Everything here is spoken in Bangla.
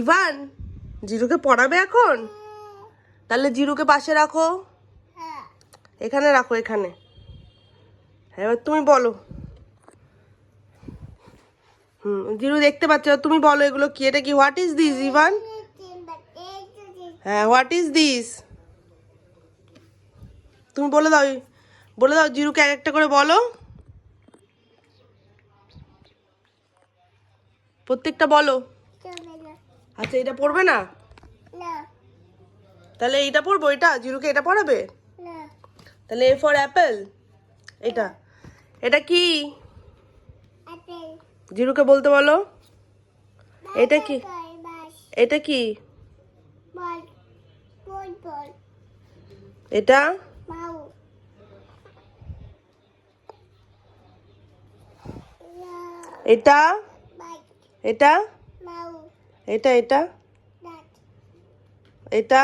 ইভান, জিরুকে পড়াবে এখন? তাহলে জিরুকে পাশে রাখো। এখানে রাখো, এখানে। এবার তুমি বলো। হুম, জিরু দেখতে পাচ্ছ তুমি বলো এগুলো কি? এটা কি হোয়াট ইজ দিস ইভান? হ্যাঁ হোয়াট ইজ দিস তুমি বলে দাও বলে দাও জিরুকে এক একটা করে বলো। প্রত্যেকটা বলো। আচ্ছা এটা পড়বে না? তাহলে এইটা পড়ব? এটা? জিরুকে এটা পড়াবে? তাহলে এ ফর অ্যাপেল এটা। এটা কি? জিরুকে বলতে বলো। এটা কি? এটা কি? এটা? এটা? এটা? এটা এটা? এটা?